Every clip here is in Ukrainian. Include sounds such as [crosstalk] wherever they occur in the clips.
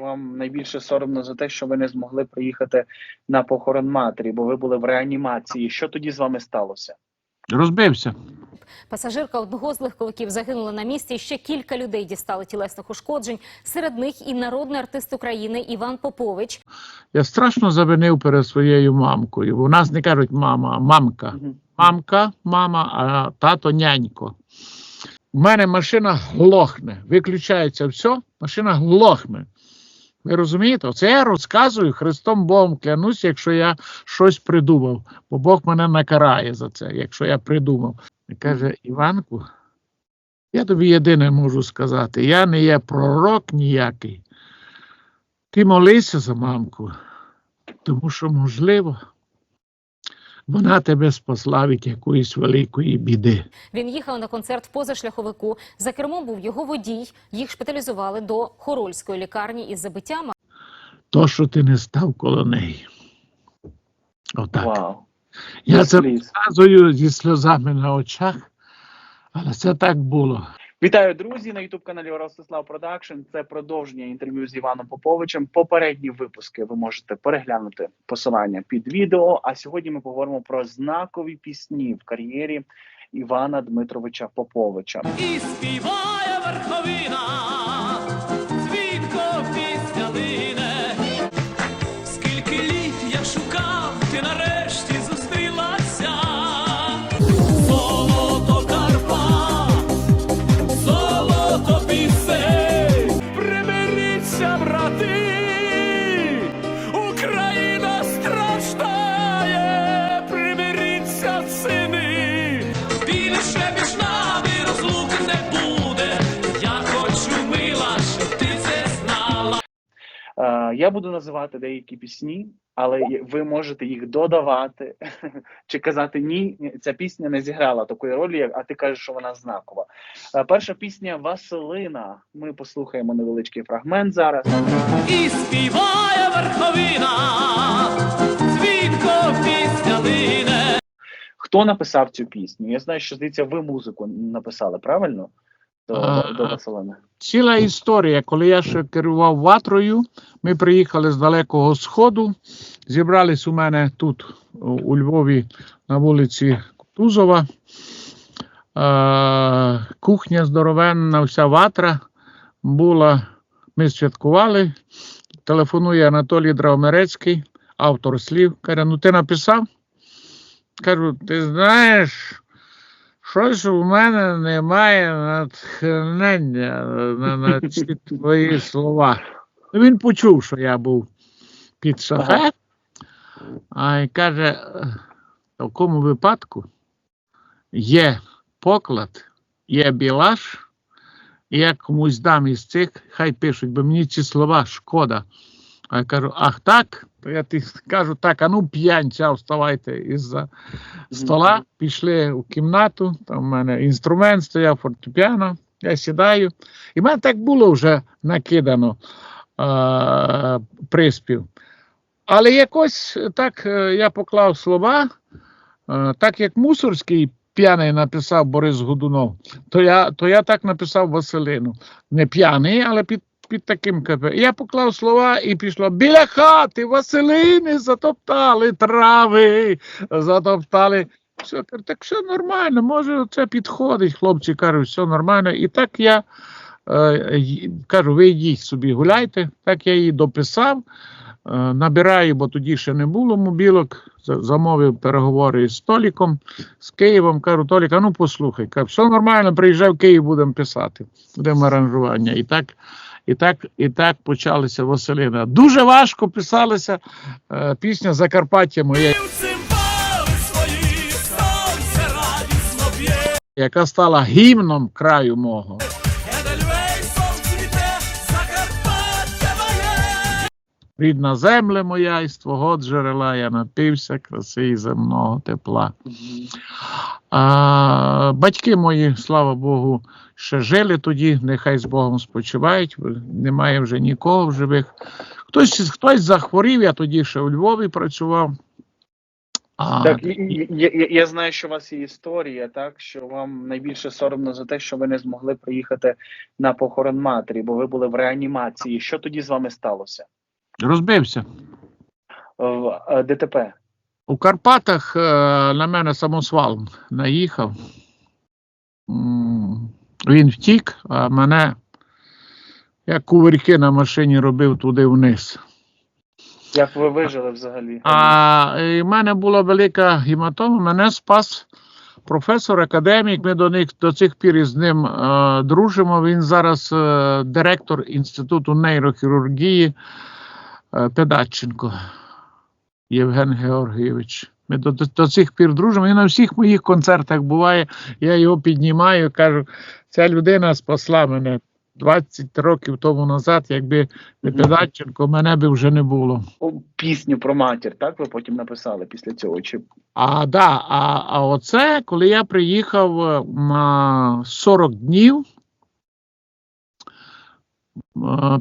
вам найбільше соромно за те, що ви не змогли приїхати на похорон матері, бо ви були в реанімації. Що тоді з вами сталося? Розбився. Пасажирка одного з легковиків загинула на місці. Ще кілька людей дістали тілесних ушкоджень. Серед них і народний артист України Іван Попович. Я страшно завинив перед своєю мамкою. У нас не кажуть мама, а мамка. Мамка, мама, а тато нянько. У мене машина глохне, виключається все, машина глохне. Ви розумієте? Оце я розказую Христом Богом клянусь, якщо я щось придумав, бо Бог мене накарає за це, якщо я придумав. І каже Іванку, я тобі єдине можу сказати: я не є пророк ніякий. Ти молися за мамку, тому що, можливо, вона тебе спасла від якоїсь великої біди. Він їхав на концерт в позашляховику. За кермом був його водій. Їх шпиталізували до Хорольської лікарні із забиттями. То, що ти не став коло неї. Отак. Вау. Я це розказую зі сльозами на очах, але це так було. Вітаю, друзі, на youtube каналі Ростислав Продакшн. Це продовження інтерв'ю з Іваном Поповичем. Попередні випуски ви можете переглянути посилання під відео. А сьогодні ми поговоримо про знакові пісні в кар'єрі Івана Дмитровича Поповича. І співає верховина, я буду називати деякі пісні, але ви можете їх додавати [laughs] чи казати ні, ця пісня не зіграла такої ролі, а ти кажеш, що вона знакова. Перша пісня Василина. Ми послухаємо невеличкий фрагмент зараз. І співає верховина, світко пісня. Хто написав цю пісню? Я знаю, що здається, ви музику написали, правильно? До, до Василини. Ціла історія, коли я ще керував ватрою, ми приїхали з далекого сходу, зібрались у мене тут, у- Львові, на вулиці Кутузова. Кухня здоровенна, вся ватра була. Ми святкували. Телефонує Анатолій Дравмерецький, автор слів. Каже: ну ти написав? Кажу, ти знаєш, щось у мене немає натхнення на, на ці твої слова. Ну, Він почув, що я був під шафе, а й каже: «Е, в такому випадку є поклад, є білаш, і я комусь дам із цих, хай пишуть, бо мені ці слова шкода. А я кажу, ах так? То я ти кажу, так, а ну п'янця, вставайте із-за стола, пішли у кімнату, там у мене інструмент стояв, фортепіано, я сідаю. І в мене так було вже накидано е, приспів. Але якось так е, я поклав слова, е, так як Мусорський п'яний написав Борис Годунов, то я, то я так написав Василину. Не п'яний, але під, під таким КП. Я поклав слова і пішло біля хати Василини затоптали трави, затоптали. Все, так все нормально, може це підходить. Хлопці кажуть, все нормально. І так я е, кажу, ви йдіть собі гуляйте. Так я її дописав. Е, набираю, бо тоді ще не було мобілок. Замовив переговори з Толіком, з Києвом. Кажу, Толік, а ну послухай. Кажу, все нормально, приїжджай в Київ, будемо писати. Будемо аранжування. І так, і так, і так почалися Василина. Дуже важко писалася е, пісня Закарпаття моє. Яка стала гімном краю мого. Рідна земля моя, із твого джерела я напився краси і земного тепла. А, батьки мої, слава Богу, ще жили тоді, нехай з Богом спочивають, немає вже нікого в живих. Хтось, хтось захворів, я тоді ще у Львові працював. А, Так, і- і- я, я, я знаю, що у вас є історія, так що вам найбільше соромно за те, що ви не змогли приїхати на похорон матері, бо ви були в реанімації. Що тоді з вами сталося? Розбився. В е, ДТП. У Карпатах е, на мене самосвал наїхав. Він втік, а мене як кувирки на машині робив туди вниз. Як ви вижили взагалі? А і в мене була велика гематома, мене спас професор, академік. Ми до них до цих пір із ним е, дружимо. Він зараз е, директор Інституту нейрохірургії Педаченко Євген Георгійович. Ми до, до, до цих пір дружимо. І на всіх моїх концертах буває. Я його піднімаю, кажу, ця людина спасла мене 20 років тому назад, якби не Мгм. Педаченко, мене би вже не було. О, Пісню про матір, так ви потім написали після цього? Чи А, да, а, а оце, коли я приїхав е, на 40 днів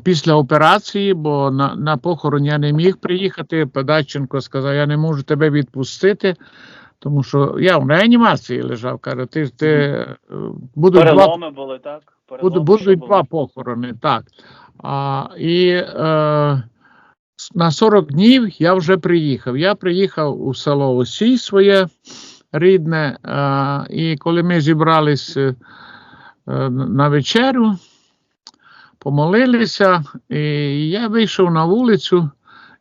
після операції, бо на, на похорон я не міг приїхати. Педаченко сказав, я не можу тебе відпустити, тому що я в реанімації лежав. Каже, ти, ти е, будуть два переломи були, так? Переломи, будуть були? два похорони, так. А, і е, на 40 днів я вже приїхав. Я приїхав у село Осій своє рідне, е, і коли ми зібрались е, е, на вечерю, помолилися, і я вийшов на вулицю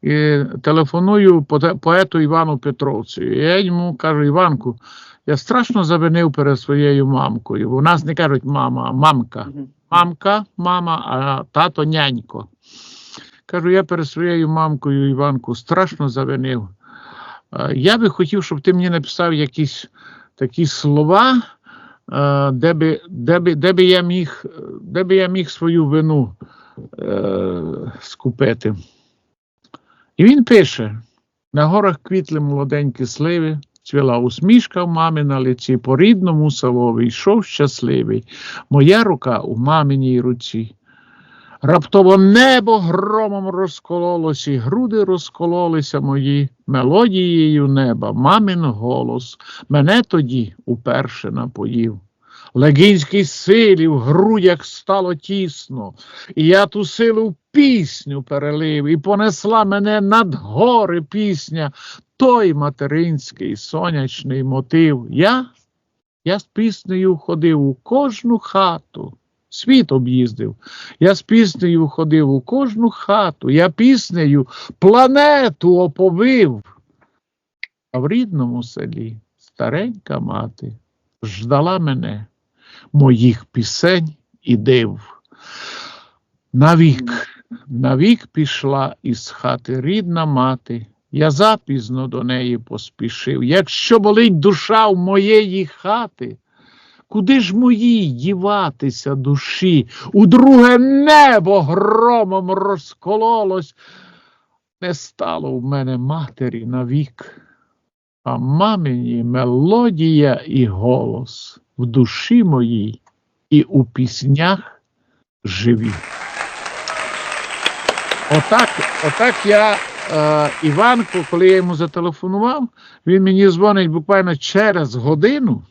і телефоную поету Івану Петровцю. І я йому кажу, Іванку, я страшно завинив перед своєю мамкою. У нас не кажуть мама, а мамка мамка, мама, а тато нянько. Кажу, я перед своєю мамкою Іванку страшно завинив. Е, Я би хотів, щоб ти мені написав якісь такі слова, де би, де би, де би, я, міг, де би я міг свою вину е, скупити. І він пише: на горах квітли молоденькі сливи, цвіла усмішка в мамі на лиці, по рідному селові йшов щасливий моя рука у маминій руці. Раптово небо громом розкололось, і груди розкололися мої мелодією неба, мамин голос мене тоді уперше напоїв. Легінській силі в грудях стало тісно, і я ту силу в пісню перелив, і понесла мене над гори пісня, той материнський сонячний мотив. Я я з піснею ходив у кожну хату, світ об'їздив. Я з піснею ходив у кожну хату, я піснею планету оповив. А в рідному селі старенька мати ждала мене, моїх пісень і див. Навік, навік пішла із хати рідна мати. Я запізно до неї поспішив. Якщо болить душа в моєї хати, куди ж моїй діватися душі? У друге небо громом розкололось. Не стало в мене матері навік, а мамині мелодія і голос в душі моїй і у піснях живі. Отак, отак я е, Іванку, коли я йому зателефонував, він мені дзвонить буквально через годину,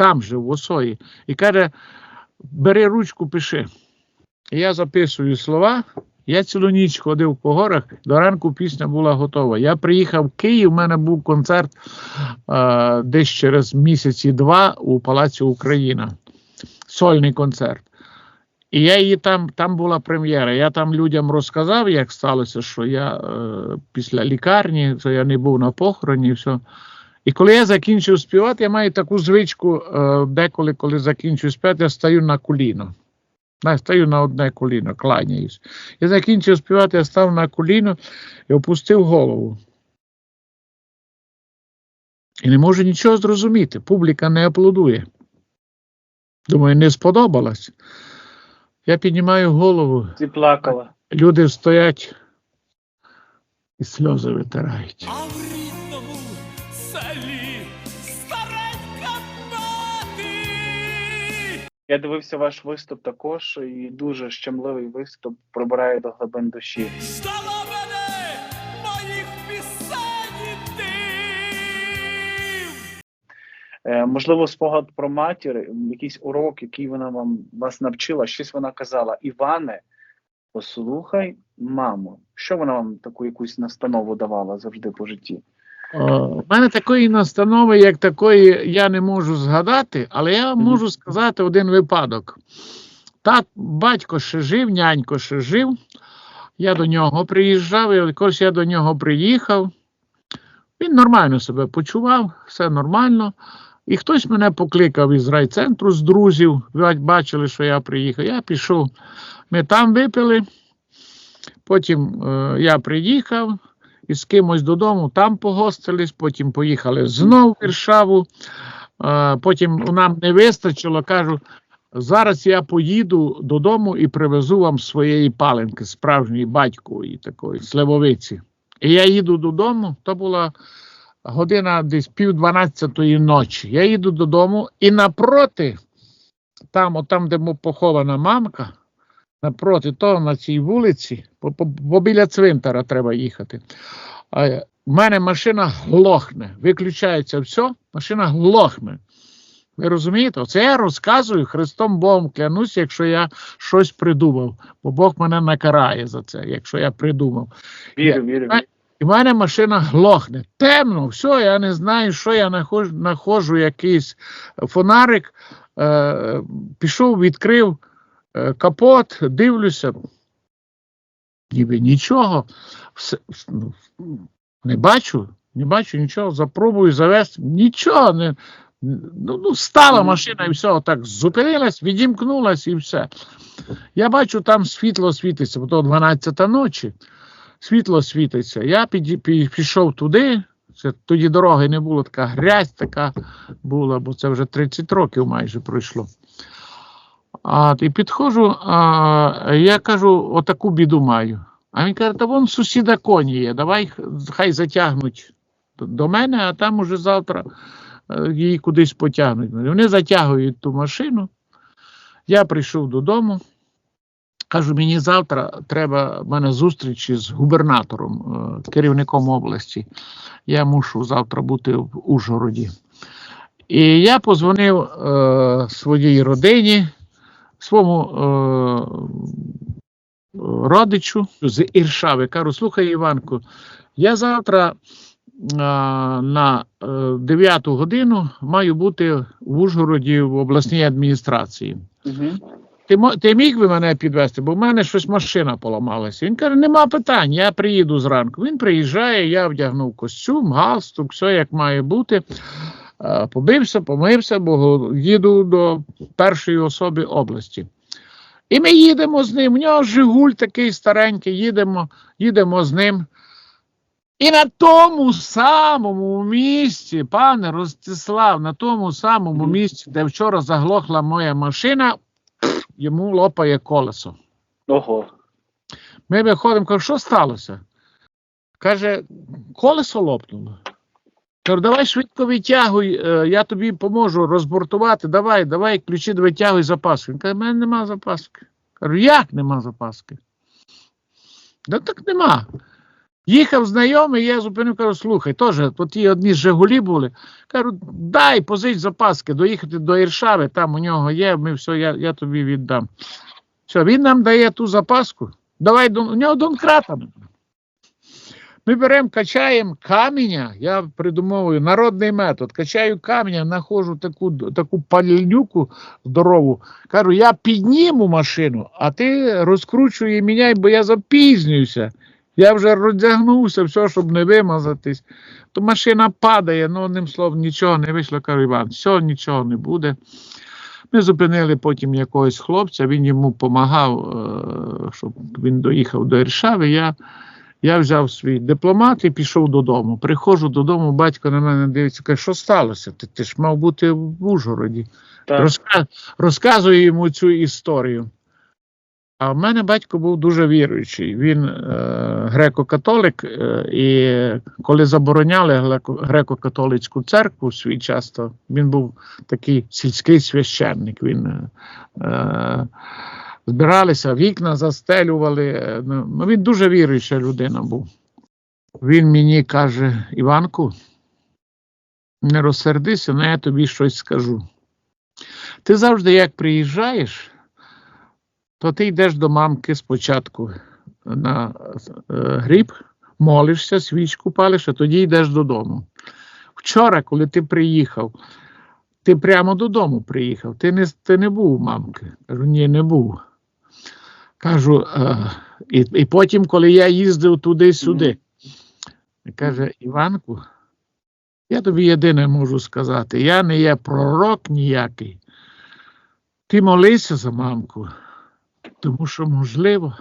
там же в Осої, і каже: бери ручку, пиши. Я записую слова. Я цілу ніч ходив по горах, до ранку пісня була готова. Я приїхав в Київ, у мене був концерт е, десь через місяці два у Палаці Україна. Сольний концерт. І я її там, там була прем'єра. Я там людям розказав, як сталося, що я е, після лікарні, що я не був на похороні і все. І коли я закінчив співати, я маю таку звичку, е, деколи, коли закінчую співати, я стаю на коліно. Я стаю на одне коліно, кланяюсь. Я закінчив співати, я став на коліно і опустив голову. І не можу нічого зрозуміти. Публіка не аплодує. Думаю, не сподобалось. Я піднімаю голову, Ти плакала. люди стоять і сльози витирають. Я дивився ваш виступ також, і дуже щемливий виступ пробирає до глибин душі. Мене моїх пісень. Е, можливо, спогад про матір, якийсь урок, який вона вам вас навчила, щось вона казала. Іване, послухай маму. Що вона вам таку якусь настанову давала завжди по житті? У мене такої настанови, як такої, я не можу згадати, але я можу сказати один випадок. Тат, батько ще жив, нянько ще жив. Я до нього приїжджав, і якось я до нього приїхав. Він нормально себе почував, все нормально. І хтось мене покликав із райцентру з друзів. Бачили, що я приїхав. Я пішов. Ми там випили. Потім е, я приїхав і з кимось додому, там погостились, потім поїхали знов в Іршаву. Е, потім нам не вистачило, кажу, зараз я поїду додому і привезу вам своєї паленки, справжньої батькової такої сливовиці. І я їду додому, то була година десь пів дванадцятої ночі. Я їду додому і напроти, там, от там, де похована мамка, напроти того на цій вулиці, бо, бо, біля цвинтара треба їхати. А, в мене машина глохне, виключається все, машина глохне. Ви розумієте? Оце я розказую Христом Богом клянусь, якщо я щось придумав, бо Бог мене накарає за це, якщо я придумав. Вірю, вірю. І в мене машина глохне. Темно, все, я не знаю, що я нахожу, нахожу якийсь фонарик. Е, пішов, відкрив капот, дивлюся. Ніби нічого. Все, ну, не бачу, не бачу нічого, запробую завести. Нічого не. Ну, ну, стала машина і все, так зупинилась, відімкнулась і все. Я бачу, там світло світиться, бо то 12 ночі світло світиться. Я піді, пі- пішов туди. Це, тоді дороги не було, така грязь така була, бо це вже 30 років майже пройшло. А, і підходжу, а, я кажу, отаку біду маю. А він каже, та вон сусіда коні є, давай хай затягнуть до- мене, а там уже завтра е, її кудись потягнуть. Вони затягують ту машину. Я прийшов додому. Кажу, мені завтра треба в мене зустріч з губернатором, е, керівником області. Я мушу завтра бути в Ужгороді. І я позвонив е, своїй родині, своєму е, родичу з Іршави. Кажу, слухай, Іванку, я завтра е, на е, 9 годину маю бути в Ужгороді в обласній адміністрації. Угу. Ти, ти міг би мене підвезти, бо в мене щось машина поламалася. Він каже, нема питань, я приїду зранку. Він приїжджає, я вдягнув костюм, галстук, все як має бути. Е, Побився, помився, бо їду до першої особи області. І ми їдемо з ним. У нього Жигуль такий старенький, їдемо, їдемо з ним. І на тому самому місці, пане Ростислав, на тому самому місці, де вчора заглохла моя машина, йому лопає колесо. Ого. Ми виходимо, кажу, що сталося? Каже, колесо лопнуло. Кажу, давай швидко витягуй, е, я тобі поможу розбортувати. Давай, давай, ключі витягуй запаску. Він каже, в мене нема запаски. Кажу, як нема запаски? Да так нема. Їхав знайомий, я зупинив, кажу, слухай, теж тут ті одні Жигулі були. Кажу, дай позич запаски, доїхати до Іршави, там у нього є, ми все, я, я тобі віддам. Все, він нам дає ту запаску. Давай у нього донкрата. Ми беремо, качаємо каменя, я придумовую народний метод. Качаю каменя, знаходжу таку, таку пальнюку здорову. Кажу, я підніму машину, а ти розкручуй і міняй, бо я запізнююся. Я вже роздягнувся, все, щоб не вимазатись. То машина падає, ну одним словом, нічого не вийшло. Кажу, Іван, все, нічого не буде. Ми зупинили потім якогось хлопця, він йому допомагав, е, щоб він доїхав до Іршави. Я, я взяв свій дипломат і пішов додому. Приходжу додому, батько на мене дивиться, каже, що сталося? Ти, ти ж мав бути в Ужгороді. Розка... Розказую йому цю історію. А в мене батько був дуже віруючий. Він е, греко-католик, е, і коли забороняли греко- греко-католицьку церкву в свій час, то він був такий сільський священник. Він е, збиралися, вікна застелювали. е, Ну, він дуже віруюча людина був. Він мені каже: Іванку, не розсердися, але я тобі щось скажу. Ти завжди, як приїжджаєш, то ти йдеш до мамки спочатку на е, гріб, молишся, свічку палиш, а тоді йдеш додому. Вчора, коли ти приїхав, ти прямо додому приїхав. Ти не, ти не був у мамки. Кажу, ні, не був. Кажу, е, і, і потім, коли я їздив туди-сюди, каже, Іванку, я тобі єдине можу сказати, я не є пророк ніякий. Ти молися за мамку, тому що, можливо,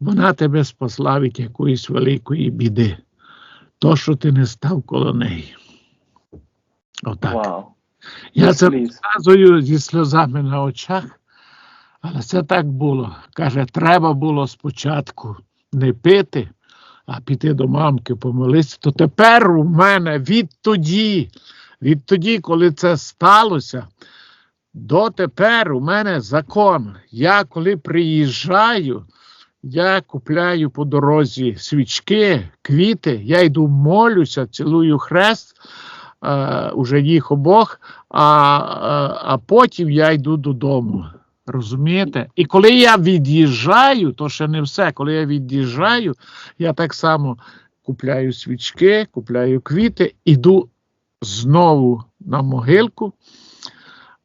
вона тебе спасла від якоїсь великої біди. То, що ти не став коло неї. Отак. Вау. Я це розказую зі сльозами на очах, але це так було. Каже, треба було спочатку не пити, а піти до мамки помолитися. То тепер у мене відтоді, відтоді, коли це сталося, дотепер у мене закон. Я коли приїжджаю, я купляю по дорозі свічки, квіти, я йду молюся, цілую хрест, е, уже їх обох, а, а, а потім я йду додому. Розумієте? І коли я від'їжджаю, то ще не все. Коли я від'їжджаю, я так само купляю свічки, купляю квіти, іду знову на могилку.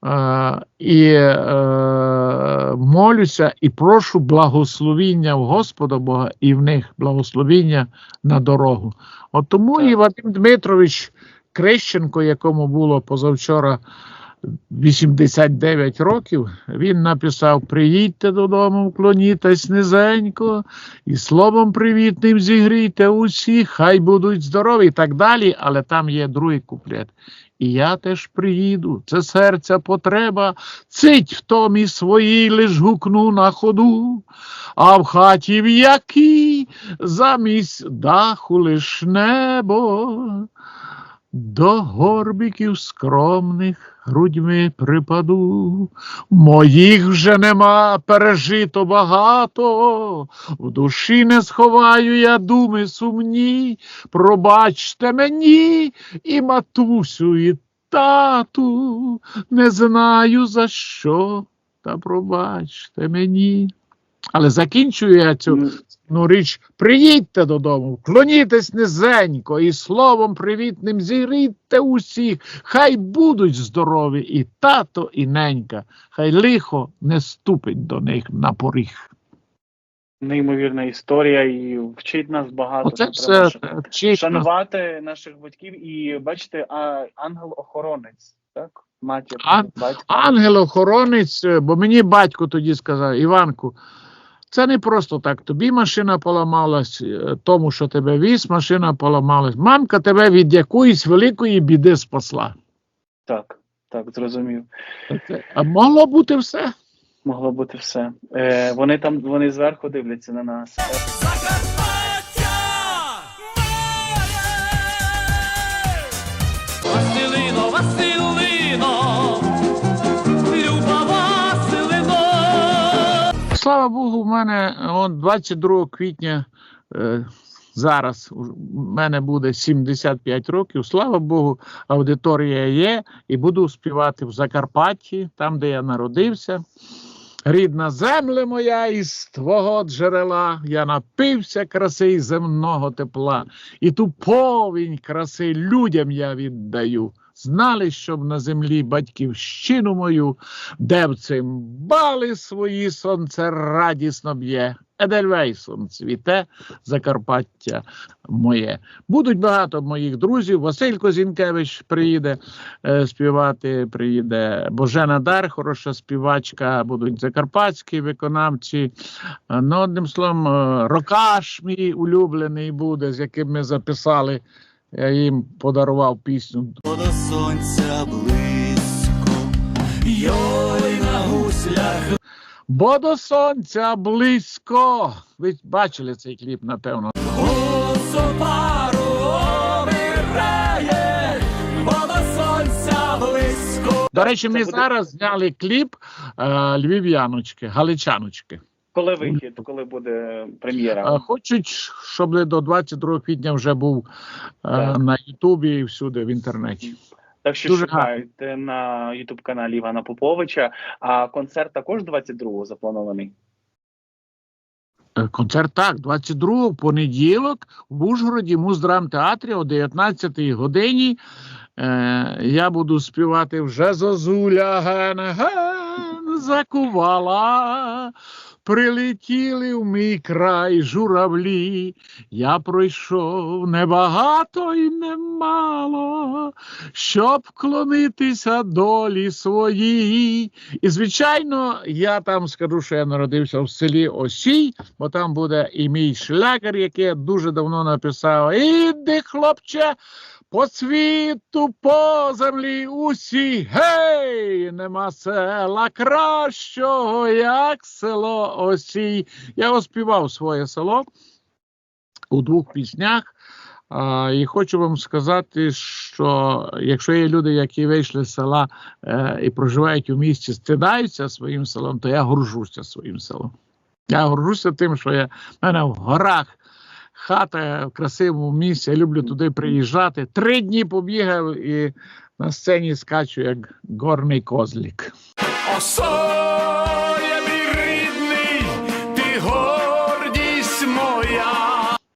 Е, і е, молюся і прошу благословіння в Господа Бога і в них благословіння на дорогу. От тому і Вадим Дмитрович Крещенко, якому було позавчора 89 років, він написав: Приїдьте додому, вклонітесь низенько, і словом привітним зігрійте усіх, хай будуть здорові і так далі. Але там є другий куплет. І я теж приїду, це серця потреба, цить в томі своїй лиш гукну на ходу, а в хаті в якій замість даху лиш небо, до горбиків скромних грудьми припаду. Моїх вже нема пережито багато, в душі не сховаю я думи сумні. Пробачте мені і матусю, і тату, не знаю за що, та пробачте мені. Але закінчую я цю Ну, річ, приїдьте додому, вклонітесь низенько і словом привітним зігрійте усіх, хай будуть здорові і тато, і ненька, хай лихо не ступить до них на поріг. Неймовірна історія і вчить нас багато. Оце треба все ш- вчить нас. шанувати наших батьків і бачите, а ангел-охоронець, так? Матір, А- батько. Ангел-охоронець, е, бо мені батько тоді сказав, Іванку, це не просто так. Тобі машина поламалась, е, тому що тебе віз, машина поламалась. Мамка тебе від якоїсь великої біди спасла. Так, так, зрозумів. А могло бути все. Могло бути все. Е, вони там, вони зверху дивляться на нас. Слава Богу, в мене от 22 квітня е, зараз у мене буде 75 років. Слава Богу, аудиторія є, і буду співати в Закарпатті, там, де я народився. Рідна земле моя із твого джерела, я напився краси й земного тепла, і ту повінь краси людям я віддаю. Знали, щоб на землі батьківщину мою, де в цимбали свої сонце радісно б'є. Едельвейсон цвіте Закарпаття моє. Будуть багато моїх друзів. Василь Козінкевич приїде е, співати, приїде Божена Дар, хороша співачка, будуть закарпатські виконавці. Е, Ну, одним словом, е, Рокаш мій улюблений буде, з яким ми записали. Я їм подарував пісню До сонця близько, йой на гуслях Бо до сонця близько. Ви бачили цей кліп, напевно. Гусопару обирає, бо до сонця близько. До речі, ми зараз зняли кліп е, львів'яночки, галичаночки. Коли вихід, коли буде прем'єра? А Хочуть, щоб до 22 квітня вже був е, Так. на Ютубі і всюди в інтернеті. Так що дуже шукайте на Ютуб каналі Івана Поповича. А концерт також 22-го запланований. Е, Концерт так, 22 в понеділок в Ужгороді муздрамтеатрі о 19-й годині. Е, я буду співати вже зозуля ген-ген закувала. Прилетіли в мій край журавлі. Я пройшов небагато і немало, щоб вклонитися долі своїй. І, звичайно, я там скажу, що я народився в селі Осій, бо там буде і мій шлягер, який я дуже давно написав. Іди, хлопче, по світу, по землі усі, гей, нема села кращого, як село Осій. Я оспівав своє село у двох піснях. А, і хочу вам сказати, що якщо є люди, які вийшли з села е, і проживають у місті, стидаються своїм селом, то я горжуся своїм селом. Я горжуся тим, що я в мене в горах хата в красивому місці. Я люблю туди приїжджати. Три дні побігав і на сцені скачу як горний козлік.